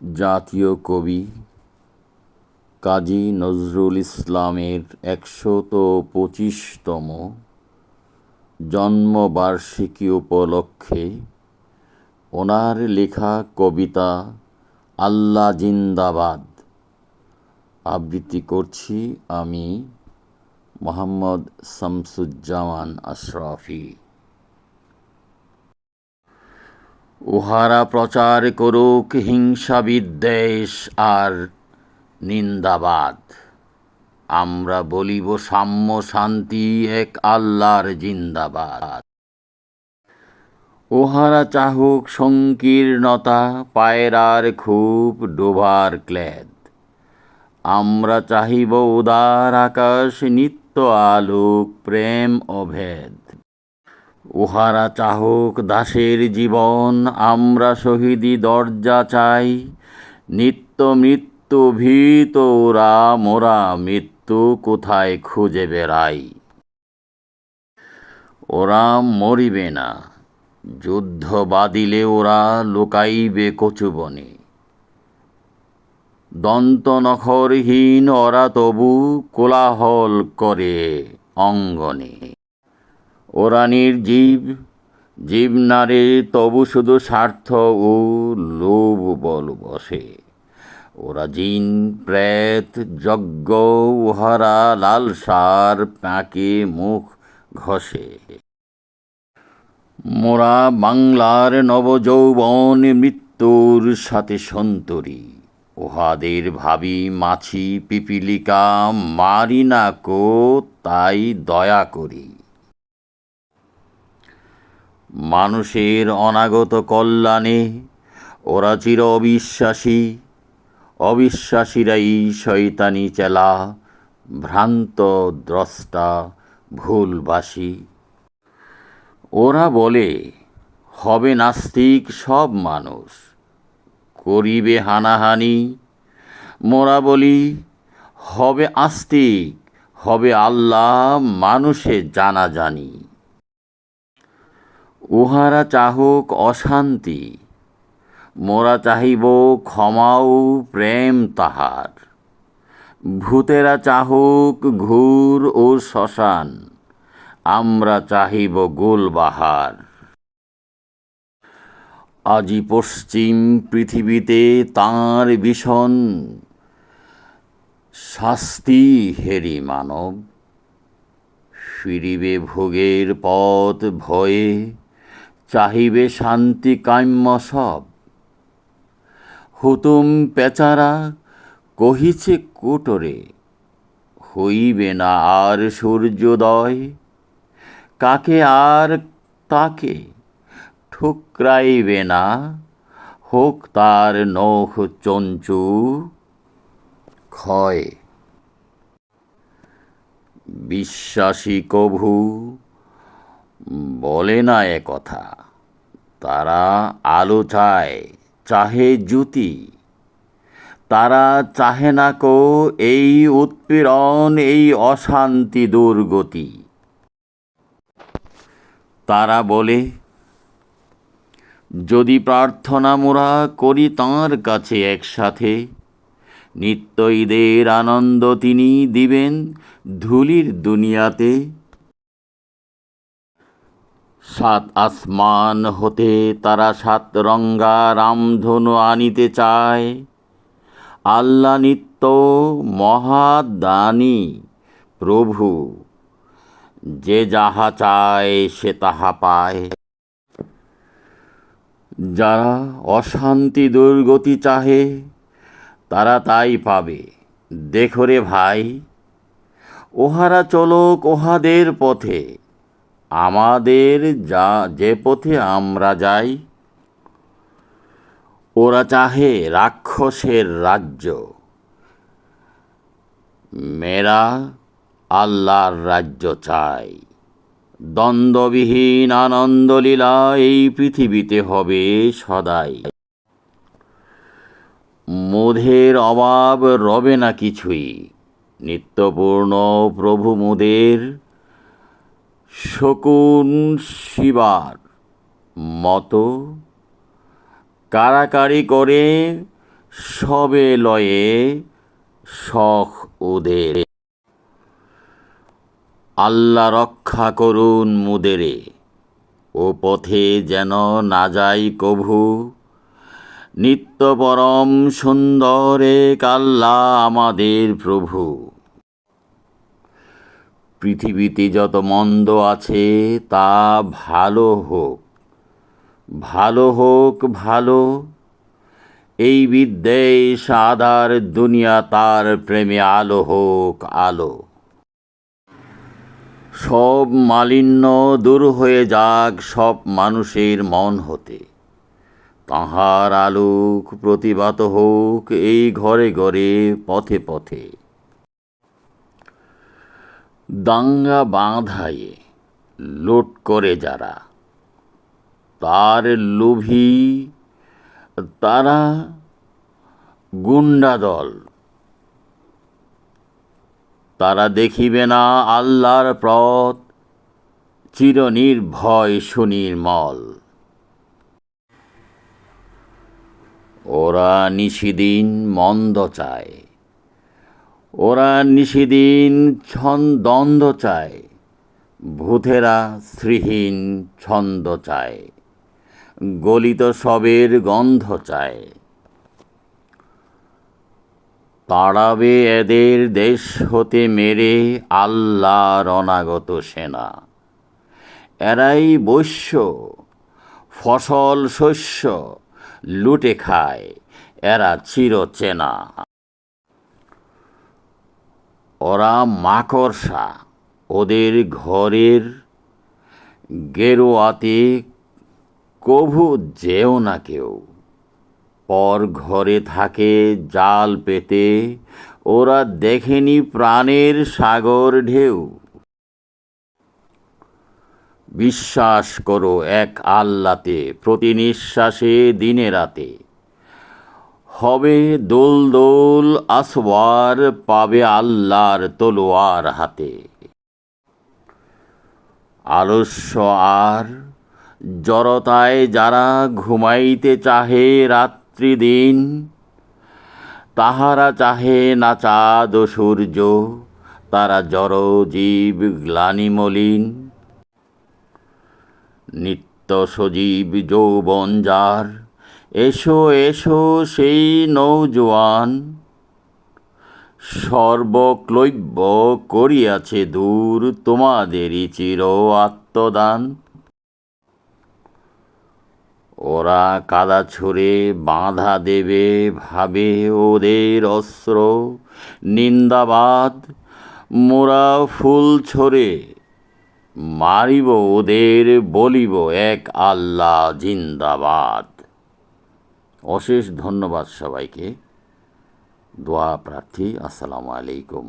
জাতীয় কবি কাজী নজরুল ইসলামের একশত পঁচিশতম জন্মবার্ষিকী উপলক্ষে ওনার লেখা কবিতা আল্লাহ জিন্দাবাদ। আবৃত্তি করছি আমি মোহাম্মদ শামসুজ্জামান আশরাফি। উহারা প্রচার করুক হিংসা বিদ্বেষ আর নিন্দাবাদ। আমরা বলিব সাম্য শান্তি এক আল্লাহর জিন্দাবাদ। উহারা চাহুক সংকীর্ণতা, পায়রার খুব ডোবার ক্লেদ। আমরা চাহিব উদার আকাশ, নিত্য আলোক, প্রেম অভেদ উহারা চাহক দাসের জীবন, আমরা শহীদি দরজা চাই। নিত্য মৃত্যু ভীত, ওরা মোরা মৃত্যু কোথায় খুঁজে বেড়াই? ওরা মরিবে না, যুদ্ধ বাদিলে ওরা লুকাইবে কচুবনে দন্ত নখরহীন ওরা তবু কোলাহল করে অঙ্গনে। ওরা নির্জীব জীব নারে তবু শুধু স্বার্থ ও লোভ বল বসে। ওরা জিন, প্রেত, যজ্ঞ, উহারা লালসার প্যাঁকে মুখ ঘষে। মোরা বাংলার নবযৌবন, মৃত্যুর সাথে সন্তরী। উহাদের ভাবি, মাছি, পিপিলিকা, মারি না কো, তাই দয়া করি। মানুষের অনাগত কল্যাণে ওরা চির অবিশ্বাসী। অবিশ্বাসীরাই শয়তানি চেলা, ভ্রান্ত দ্রষ্টা, ভুলবাসী। ওরা বলে, হবে নাস্তিক সব মানুষ। করিবে হানাহানি। মোরা বলি, হবে আস্তিক, হবে আল্লাহ মানুষে জানা জানি উহারা চাহুক অশান্তি, মোরা চাহিব ক্ষমাও প্রেম তাহার। ভূতেরা চাহুক ঘুর ও শ্মশান, আমরা চাহিব গোলবাহার আজি পশ্চিম পৃথিবীতে তাঁর ভীষণ শাস্তি হেরি মানব। ফিরিবে ভোগের পথ ভয়ে চাহিবে শান্তি কাম্য সব। হুতুম পেচারা কহিছে কোটরে, হইবে না আর সূর্যোদয়? কাকে আর তাকে ঠুকরাইবে না? হোক তার নখ চঞ্চু। ক্ষয়। বিশ্বাসী কভু বলে না এ কথা। তারা আলো চায়, চাহে জ্যোতি। তারা চাহে না কো এই উৎপীড়ন, এই অশান্তি দুর্গতি। তারা বলে, যদি প্রার্থনা মোরা করি তাঁর কাছে একসাথে নিত্য ঈদের আনন্দ তিনি দিবেন ধুলির দুনিয়াতে। সাত আসমান হতে তারা সাত রঙ্গা রামধনু আনিতে চায়। আল্লাহ নিত্য মহাদানী প্রভু, যে যাহা চায় সে তাহা পায়। যারা অশান্তি দুর্গতি চাহে, তারা তাই পাবে। দেখো রে ভাই ওহারা চলক ওহাদের পথে। আমাদের যা, যে পথে আমরা যাই, ওরা চাহে রাক্ষসের রাজ্য। মেরা আল্লাহর রাজ্য চাই দ্বন্দ্ববিহীন আনন্দলীলা এই পৃথিবীতে হবে সদাই। মোধের অভাব রবে না কিছুই। নিত্যপূর্ণ প্রভু মোদের শকুন শিবার মতো কাড়াকাড়ি করে সবে লয়ে শখ ওদের। আল্লাহ রক্ষা করুন মুদেরে, ও পথে যেন না যাই কভু। নিত্য পরম সুন্দরে কাল্লা আমাদের প্রভু। পৃথিবীতে যত মন্দ আছে, তা ভালো হোক। ভালো হোক, ভালো। এই বিদ্বেষ আদার দুনিয়া তার প্রেমে আলো হোক, আলো। সব মালিন্য দূর হয়ে যাক সব মানুষের মন হতে। তাহার আলোক প্রতিভাত হোক এই ঘরে ঘরে, পথে পথে। দাঙ্গা বাঁধায়ে লুট করে যারা। তার লোভী, তারা গুন্ডা দল। তারা দেখিবে না আল্লাহর পথ, চিরনির্ভয় সুনির্মল ওরা নিশিদিন মন্দ চায়। ওরা নিশিদিন ছন্দন্দ চায়, ভূতেরা শ্রীহীন ছন্দ চায়, গলিত সবের গন্ধ চায়। তাড়াবে এদের দেশ হতে মেরে আল্লাহর অনাগত সেনা। এরাই বৈশ্য, ফসল শস্য লুটে খায়, এরা চিরচেনা। ওরা মাকড়সা। ওদের ঘরের গেরোয়াতে কভু যেও না কেউ। পর ঘরে থাকে জাল পেতে, ওরা দেখেনি প্রাণের সাগর ঢেউ। বিশ্বাস করো এক আল্লাতে প্রতি নিঃশ্বাসে দিনে রাতে। হবে দোল দোল আসওয়ার পাবে আল্লাহর তলোয়ার হাতে। আলস্য আর জড়তায় যারা ঘুমাইতে চাহে রাত্রি দিন, তাহারা চাহে না চাঁদ ও সূর্য, তারা জড় জীব গ্লানি মলিন। নিত্য সজীব যৌবন যার এসো এসো সেই নৌজোয়ান। সর্বক্লৈব্য করিয়াছে দূর তোমাদেরই চির আত্মদান। ওরা কাদা ছুঁড়ে বাঁধা দেবে, ভাবে ওদের অস্ত্র। নিন্দাবাদ, মোরা ফুল ছড়ে মারিব ওদের, বলিব এক আল্লাহ জিন্দাবাদ। অশেষ ধন্যবাদ সবাইকে। দোয়া প্রার্থী আসসালামু আলাইকুম।